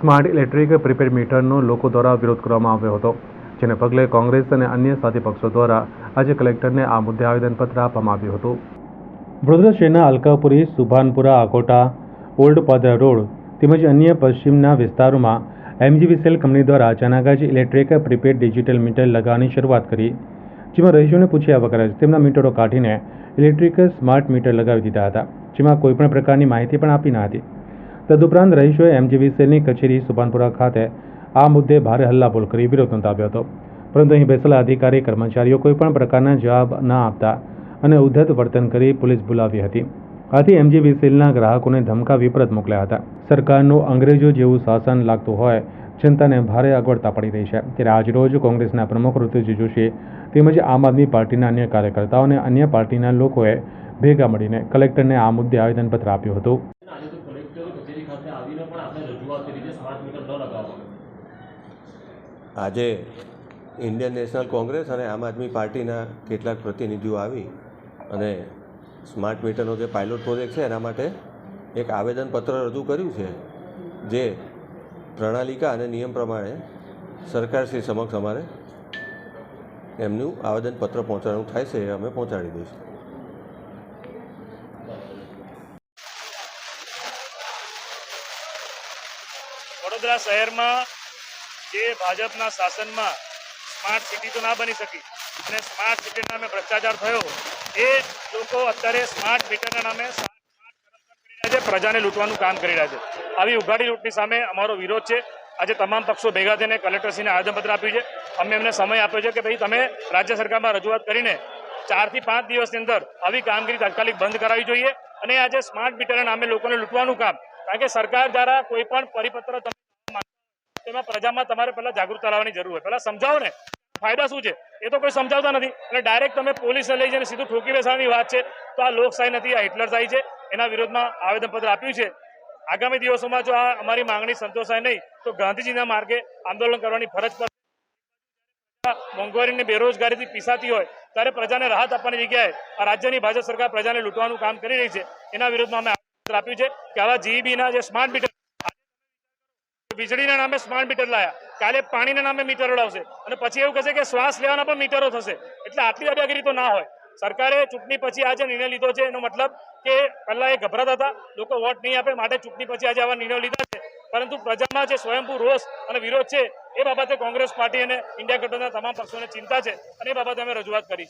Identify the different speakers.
Speaker 1: Smart electric prepaid મીટરનો લોકો દ્વારા વિરોધ કરવામાં આવ્યો હતો, જેને પગલે કોંગ્રેસ અને અન્ય સાથી પક્ષો દ્વારા આજે કલેક્ટરને આ મુદ્દે આવેદનપત્ર આપવામાં આવ્યું હતું. વડોદરા શહેરના અલકાપુરી, સુભાનપુરા આકોટા ઓલ્ડ પાદરા રોડ તેમજ અન્ય પશ્ચિમના વિસ્તારોમાં એમજીવીસીએલ કંપની દ્વારા ચાનાગાજી ઇલેક્ટ્રિક પ્રીપેડ ડિજિટલ મીટર લગાવવાની શરૂઆત કરી, જેમાં રહીશોને પૂછ્યા વગર જ તેમના મીટરો કાઢીને ઇલેક્ટ્રિક સ્માર્ટ મીટર લગાવી દીધા હતા, જેમાં કોઈપણ પ્રકારની માહિતી પણ આપી ન હતી. તદુપરાંત રહીશોએ એમજીવીસીએલની કચેરી સુભાનપુરા ખાતે આ મુદ્દે ભારે હલ્લાબોલ કરી વિરોધ નોંધાવ્યો હતો. પરંતુ અહીં બેસેલા અધિકારી, કર્મચારીઓ કોઈપણ પ્રકારના જવાબ ન આપતા અને ઉદ્ધત વર્તન કરી પોલીસ બોલાવી હતી. આથી એમજીવીસીએલના ગ્રાહકોને ધમકાવી પરત મોકલ્યા હતા. સરકારનું અંગ્રેજો જેવું શાસન લાગતું હોય, જનતાને ભારે અગવડતા પડી રહી છે. ત્યારે આજરોજ કોંગ્રેસના પ્રમુખ ઋતુજી જોશી તેમજ આમ આદમી પાર્ટીના અન્ય કાર્યકર્તાઓ અને અન્ય પાર્ટીના લોકોએ ભેગા મળીને કલેક્ટરને આ મુદ્દે આવેદનપત્ર આપ્યું હતું
Speaker 2: આજે તો કલેક્ટર કચેરી ખાતે આવીને પણ આપણે
Speaker 3: આજે ઇન્ડિયન નેશનલ કોંગ્રેસ અને આમ આદમી પાર્ટીના કેટલાક પ્રતિનિધિઓ આવી અને સ્માર્ટ મીટરનો જે પાયલોટ પ્રોજેક્ટ છે એના માટે એક આવેદનપત્ર રજૂ કર્યું છે, જે પ્રણાલિકા અને નિયમ પ્રમાણે સરકારશ્રી સમક્ષ અમારે એમનું આવેદનપત્ર પહોંચાડવાનું થાય છે એ અમે પહોંચાડી દઈશું.
Speaker 4: વડોદરા શહેરમાં જે ભાજપના શાસનમાં સ્માર્ટ સિટી તો ના બની શકી. અને સ્માર્ટ સિટીના નામે ભ્રષ્ટાચાર થયો એ લોકો અત્યારે સ્માર્ટ મીટરના નામે પ્રજાને લૂંટવાનું કામ કરી રહ્યા છે. આવી ઉઘાડી લૂંટની સામે અમારો વિરોધ છે. આજે તમામ પક્ષો ભેગા થઈને કલેક્ટરશ્રીને આવેદનપત્ર આપ્યું છે. અમે એમને સમય આપ્યો છે કે ભાઈ તમે રાજ્ય સરકારમાં રજૂઆત કરીને ચારથી પાંચ દિવસની અંદર આવી કામગીરી તાત્કાલિક બંધ કરાવવી જોઈએ. અને આજે સ્માર્ટ મીટરના નામે લોકોને લૂંટવાનું કામ કારણ કે સરકાર દ્વારા કોઈ પણ પરિપત્ર તમે પ્રજામાં તમારે પહેલા જાગૃત કરાવવાની જરૂર હોય. પેલા સમજાવો ને. ફાયદા શું છે? એ તો કોઈ સમજાવતા નથી. અને ડાયરેક્ટ તમે પોલીસને લઈ જઈને સીધું ઠોકી બેસવાની વાત છે. તો આ લોકશાહી નથી, આ હિટલરશાહી છે. એના વિરોધમાં આવેદનપત્ર આપ્યું છે. આગામી દિવસોમાં જો આ અમારી માંગણી સંતોષાય નહીં, તો ગાંધીજીના માર્ગે આંદોલન કરવાની ફરજ પર મોંઘવારીની બેરોજગારીથી પીસાતી હોય, ત્યારે પ્રજાને રાહત આપવાની જગ્યાએ આ રાજ્યની ભાજપ સરકાર પ્રજાને લૂંટવાનું કામ કરી રહી છે. એના વિરોધમાં અમે આવેદનપત્ર આપ્યું છે કે આવા જીઈબીના જે સ્માર્ટ મીટર વીજળીના નામે સ્માર્ટ મીટર લાયા. કાલે પાણીના નામે મીટરો લાવશે અને પછી એવું કહેશે કે શ્વાસ લેવાના પણ મીટરો થશે. એટલે આટલી દાદાગીરી તો ના હોય. સરકારે ચૂંટણી પછી આજે નિર્ણય લીધો છે. એનો મતલબ કે પહેલાં એ ગભરાતા હતા. લોકો વોટ નહીં આપે માટે ચૂંટણી પછી આજે આવા નિર્ણયો લીધા છે. પરંતુ પ્રજામાં જે સ્વયંભૂ રોષ અને વિરોધ છે, એ બાબતે કોંગ્રેસ પાર્ટી અને ઇન્ડિયા ગઠબંધનના તમામ પક્ષોને ચિંતા છે. અને એ બાબતે અમે રજૂઆત કરી